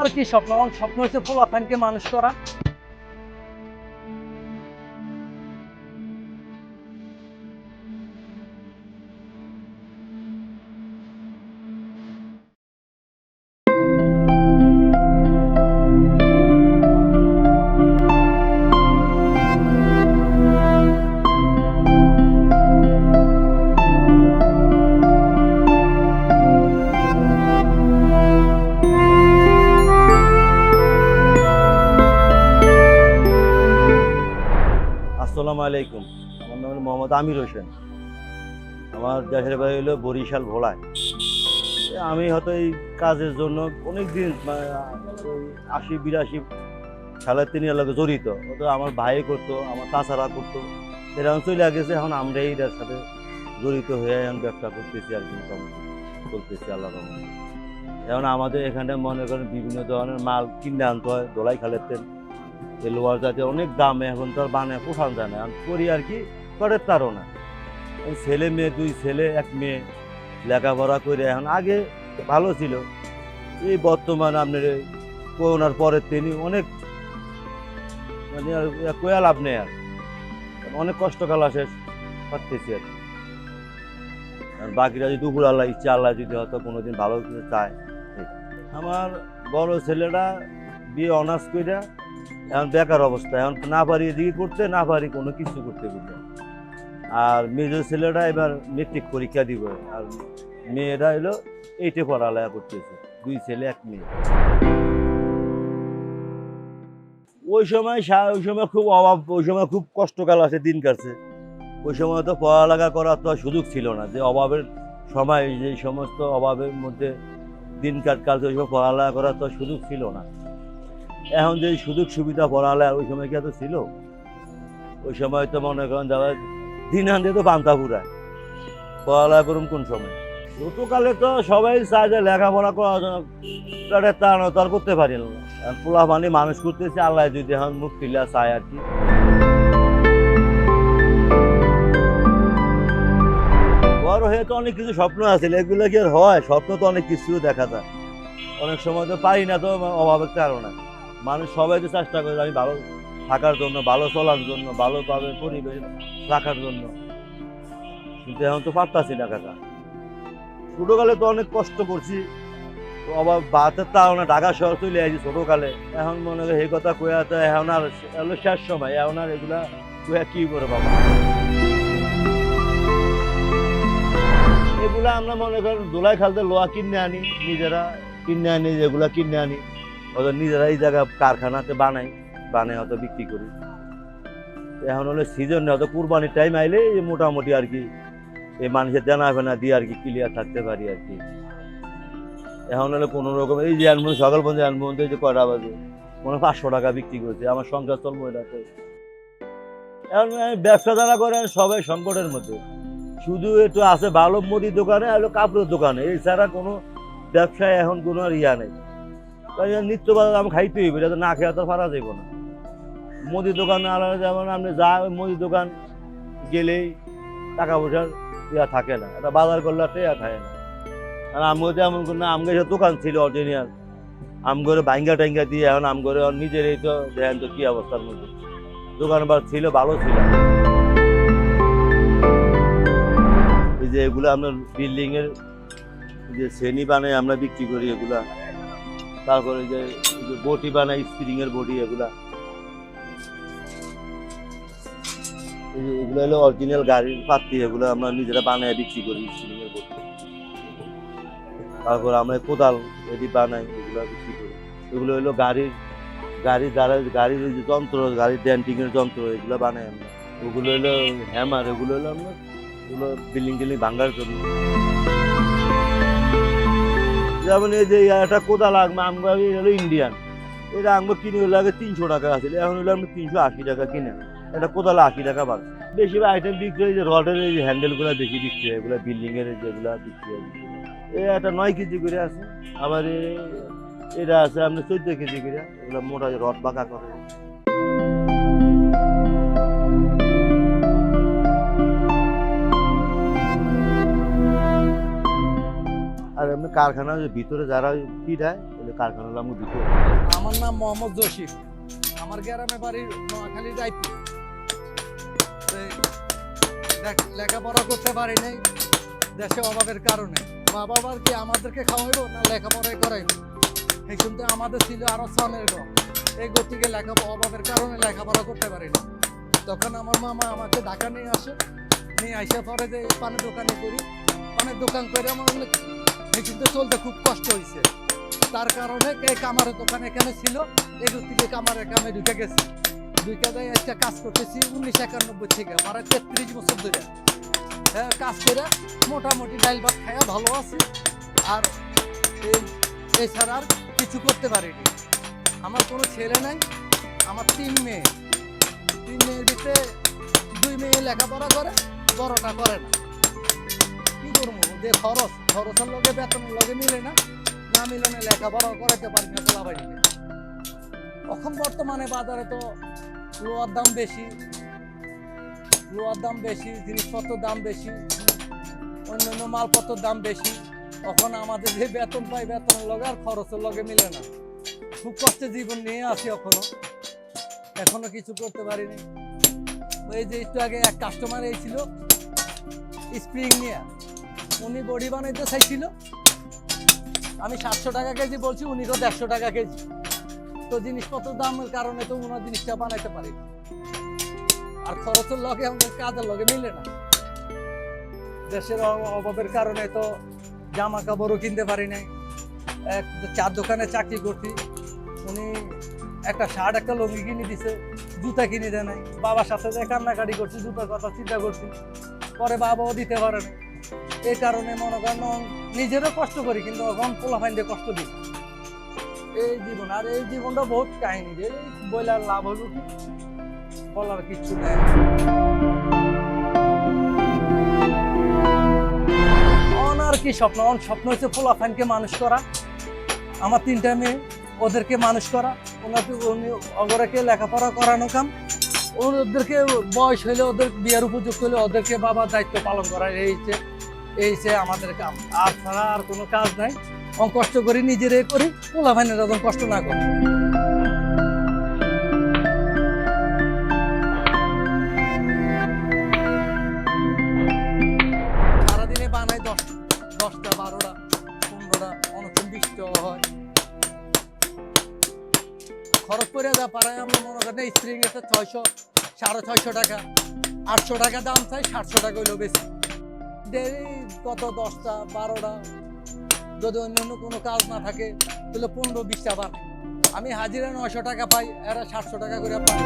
আর কি স্বপ্ন স্বপ্ন হচ্ছে পোলাপানকে মানুষ করা। আসসালামু আলাইকুম। আমার নাম হলো মোহাম্মদ আমির হোসেন। আমার দেশের বাড়ি হলো বরিশাল ভোলায়। আমি হয়তো এই কাজের জন্য অনেক দিন আশি, বিরাশি সালের তিনি এলাকা জড়িত। ওটা আমার ভাই করতো, আমার চাচারা করতো। এরকম চলে গেছে, এখন আমরা এইটার সাথে জড়িত হয়ে এখন ব্যবসা করতেছি আর কি চলতেছি আল্লাহ রহমান এখন আমাদের এখানে মনে করেন বিভিন্ন ধরনের মাল কিনে আনতে হয় দোলাই খালেতেন এই লোহার জাতীয় অনেক দাম এখন তো আর বানায় পোষানো যায় না। করি আর কি, করে তারও না। ছেলে মেয়ে, দুই ছেলে, এক মেয়ে, লেখাপড়া করে এখন আগে ভালো ছিল। এই বর্তমান আপনার করোনার পরের তিনি অনেক মানে আর কোয়া লাভ নেই আর। অনেক কষ্টকাল আসে পারতেছি আর কি। বাকিরা যদি দুপুর আল্লাহ ইচ্ছা, আল্লাহ যদি হয়তো কোনোদিন ভালো কিছু চায়। আমার বড় ছেলেটা বিয়ে অনার্স করে এখন বেকার অবস্থা, এখন না পারি এদিকে করতে, না পারি কোনো কিছু করতে, বুঝলে? আর মেজর ছেলেটা এবার মেট্রিক পরীক্ষা দিব, আর মেয়েরা এলো এইটে পড়ালেখা করতেছে, দুই ছেলে, এক মেয়ে। ওই সময় ওই সময় খুব অভাব, ওই সময় খুব কষ্টকাল আছে, দিন কাটছে। ওই সময় তো পড়ালেখা করার তো সুযোগ ছিল না, যে অভাবের সময়, যে সমস্ত অভাবের মধ্যে দিন কাট কালছে ওই সময় পড়ালেখা করার তো সুযোগ ছিল না। এখন যে সুযোগ সুবিধা পড়ালেখা ওই সময় কি এত ছিল? ওই সময় তো মনে করেন যারা দিন আনতে তো পান্তা ফুরায় পড়ালেখা করুন কোন সময়? ছোটকালে তো সবাই চায় যে লেখাপড়া করা তাহলে তা না করতে পারি না। পোলা পানি মানুষ করতেছে, আল্লাহ যদি এখন মুখ ফিলা চায় আর কি। বড় হয়ে তো অনেক কিছু স্বপ্ন আছে এগুলো কি আর হয়? স্বপ্ন তো অনেক কিছু দেখা যায়। অনেক সময় তো পারি না তো, অভাবের কারণে। মানুষ সবাই তো চেষ্টা করে আমি ভালো থাকার জন্য, ভালো চলার জন্য ভালোভাবে পরিবেশ রাখার জন্য। কিন্তু এখন তো পারতাছি না কাকা। ছোটকালে তো অনেক কষ্ট করছি আবার বাতের তাও না, ঢাকা শহর চলে আসি ছোটকালে। এখন মনে হয় এই কথা কয়া তো এখন আর হলো শেষ সময়, এখন আর এগুলা কয়া কি করে বাবা? এগুলা আমরা মনে করেন দোলাই খালতে লোহা কিনে আনি, নিজেরা কিনে আনি, যেগুলা কিনে আনি। ওদের নিজেরা এই জায়গা কারখানাতে বানাই বানাই হয়তো বিক্রি করি। এখন হলো সিজন হয়তো কুরবানির টাইম আইলে এই মোটামুটি আর কি এই মানুষের দেনা ফেনা দিয়ে আর কি ক্লিয়ার থাকতে পারি আর কি। এখন হলে কোনো রকম, এই যে আনব সকাল পর্যন্ত আনব এই যে কটা বাজে, মনে পাঁচশো টাকা বিক্রি করছে, আমার সংসার চলবো এটাতে। এখন আমি ব্যবসা যারা করেন সবাই সংকটের মধ্যে। শুধু একটু আছে ভালো মুদি দোকানে আর কাপড়ের দোকানে, এছাড়া কোনো ব্যবসায় এখন কোনো আর ইয়া নেই। নিত্য বাজার আমি খাইতে হইবে এটা তো না খেয়ে তো পারা যাব না। মুদি দোকানে আলাদা, যেমন আপনি যা মুদি দোকান গেলেই টাকা পয়সার ইয়া থাকে না এটা বাজার করলে ইয়া থাকে না। আর আমগো যেমন কোনো আমগো সে দোকান ছিল অরিজিনাল আমগরে ভাঙ্গা টাঙ্গা দিয়ে এখন আমগরে এই তো দেখেন তো কি অবস্থার মধ্যে। দোকানবার ছিল, ভালো ছিল। এই যে এগুলো আপনার বিল্ডিংয়ের যে শ্রেণি বানাই আমরা বিক্রি করি এগুলা। তারপরে যে বটি বানাই স্প্রিং এর বডি এগুলা। এগুলো হলো অরিজিনাল গাড়ির পাত্তি এগুলো আমরা নিজেরা বানায় বিক্রি করি স্প্রিং এর বডি তারপর আমরা কোদাল এটি বানাই, এগুলো বিক্রি করি। এগুলো হলো গাড়ির গাড়ি যারা গাড়ির যে যন্ত্র, গাড়ির ডেন্টিং এর যন্ত্র, এগুলো বানাই আমরা। ওগুলো হলো হ্যামার এগুলো হলো আমরা, এগুলো বিল্ডিং টিল্ডিং ভাঙার জন্য। যেমন এই যে একটা কোদাল আঁকবে আমরা হলো ইন্ডিয়ান এটা আঁকবো কিনে হলো আগে তিনশো টাকা আছে এখন হলো আমরা তিনশো আশি টাকা কিনে। একটা কোদাল আশি টাকা বাড়ছে বেশিরভাগ আইটেম বিক্রি হয় যে রডের এই হ্যান্ডেলগুলো বেশি বিক্রি হয়, এগুলো বিল্ডিংয়ের যেগুলো বিক্রি হয়। এ একটা নয় কেজি করে আছে। আবার এটা আছে আপনি চোদ্দ কেজি করে, এগুলো মোটা রড বাঁকা করে। কারখানার ভিতরে যারা পিঠায় কারখানা লামু দিত আমার নাম মোহাম্মদ জসিম। আমার গ্রামে বাড়ি নোয়াখালী, রায়পুর। লেখাপড়া করতে পারি নাই, দেশে অভাবের কারণে। মা বাবার কি আমাদেরকে খাওয়াইবো না লেখাপড়াই করাইবো? এই শুনতে আমাদের ছিল আরও সনের গো এই গতিকে লেখাপড়া অভাবের কারণে লেখাপড়া করতে পারি না তখন আমার মামা আমাকে ঢাকা নিয়ে আসে। নিয়ে আইসা পরে যে পানের দোকানে করি। পানের দোকান করে আমার এই শুনতে চলতে খুব কষ্ট হয়েছে তার কারণে এই কামারের দোকান এখানে ছিল। এগুলো থেকে কামারের কামে ঢুকে গেছি। ঢুকে যায় একটা কাজ করতেছি উনিশশো একানব্বই থেকে প্রায় তেত্রিশ বছর ধরে। হ্যাঁ কাজ করে মোটামুটি ডাইল ভাত খাইয়া ভালো আছি। আর এছাড়া আর কিছু করতে পারিনি। আমার কোনো ছেলে নাই, আমার তিন মেয়ে। তিন মেয়ের ভিতরে দুই মেয়ে লেখাপড়া করে, বড়টা করে না। যে খরচ, খরচের লগে বেতনের লগে মিলে না। না মিলনে লেখাপড়া করাতে পারি না তোলা বাড়িতে এখন বর্তমানে বাজারে তো লোহার দাম বেশি লোহার দাম বেশি জিনিসপত্রের দাম বেশি, অন্যান্য মালপত্রের দাম বেশি। তখন আমাদের যে বেতন পাই বেতনের লগে আর খরচের লগে মিলে না। খুব কষ্টে জীবন নিয়ে আছি এখনও। এখনও কিছু করতে পারিনি। এই যে একটু আগে এক কাস্টমার এসেছিল স্প্রিং নিয়ে। উনি বডি বানাইতে চাইছিল। আমি সাতশো টাকা কেজি বলছি, উনি তো দেড়শো টাকা কেজি। তো জিনিসপত্রের দামের কারণে তো ওনার জিনিসটা বানাইতে পারি। আর খরচের লগে আমাদের কাজের লগে মিলে না। দেশের অভাবের কারণে তো জামা কাপড়ও কিনতে পারি নাই। এক চার দোকানে চাকরি করছি। উনি একটা শার্ট, একটা লঙ্গি কিনে দিছে, জুতা কিনে দেয় নাই। বাবার সাথে যে কান্নাকাটি করছি, জুতার কথা চিন্তা করছি। পরে বাবাও দিতে পারে না এই কারণে মনে করেন নিজেরও কষ্ট করি, কিন্তু এখন পোলাফাইন দিয়ে কষ্ট দিই এই জীবন, আর এই জীবনটা বহুত কাহিনী রে বইলার লাভ হইব কি? বলার কিচ্ছু নেই। কি স্বপ্ন অন স্বপ্ন হচ্ছে পোলাফাইনকে মানুষ করা। আমার তিনটা মেয়ে, ওদেরকে মানুষ করা। ওনাকে, উনি অগরাকে লেখাপড়া করানো কাম। ওদেরকে বয়স হইলে ওদের বিয়ের উপযুক্ত হলে ওদেরকে বাবার দায়িত্ব পালন করা এই যে, এই আমাদের কাম। আর ছাড়া আর কোনো কাজ নাই। কষ্ট করি, নিজেরাই করি। পোলা যখন কষ্ট না করি। সারাদিনে বানাই দশ, দশটা, বারোটা, পনেরোটা অনেকক্ষণ হয়। খরচ করে যা পারায় আমরা মনে করেন স্প্রিং এসে ছয়শো, সাড়ে ছয়শো টাকা, আটশো টাকা দাম চাই, সাতশো টাকা হইলেও বেশি। ডেলি কত দশটা, বারোটা, যদি অন্য অন্য কোনো কাজ না থাকে, তাহলে পনেরো বিশটা বার আমি হাজিরা নয়শো টাকা পাই, এরা সাতশো টাকা করে পাই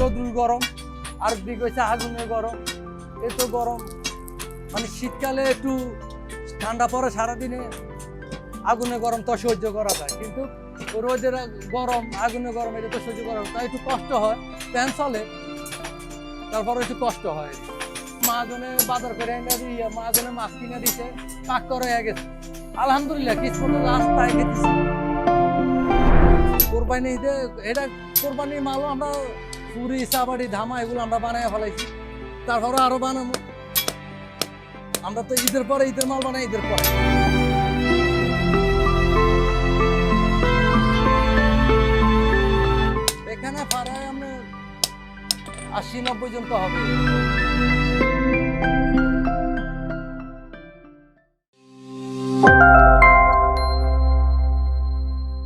রোদ গরম, আর দিক হয়েছে আগুনের গরম। এ তো গরম। মানে শীতকালে একটু ঠান্ডা পড়ে সারাদিনে, আগুনে গরম তো সহ্য করা যায়। কিন্তু রোদের গরম, আগুনে গরম, এটা তো সহ্য করা। তাই একটু কষ্ট হয়, ফ্যান চলে, তারপরে একটু কষ্ট হয়। মাহাজনে বাজার করে এনে দিয়ে মাহাজনে মাছ কিনে দিছে, পাক করে গেছে। আলহামদুলিল্লাহ, কিছু লাস্ট তাই গেছে। কোরবানি এটা কোরবানি মালও আমরা পুরি সাবাড়ি ধামা, এগুলো আমরা বানাই ফেলাইছি। তারপরে আরও বানাবো। আমরা তো ঈদের পরে ঈদের মাল বানাই, ঈদের পরে। এখানে ভাড়ায় আমরা আশি নব্বই জন তো হবে।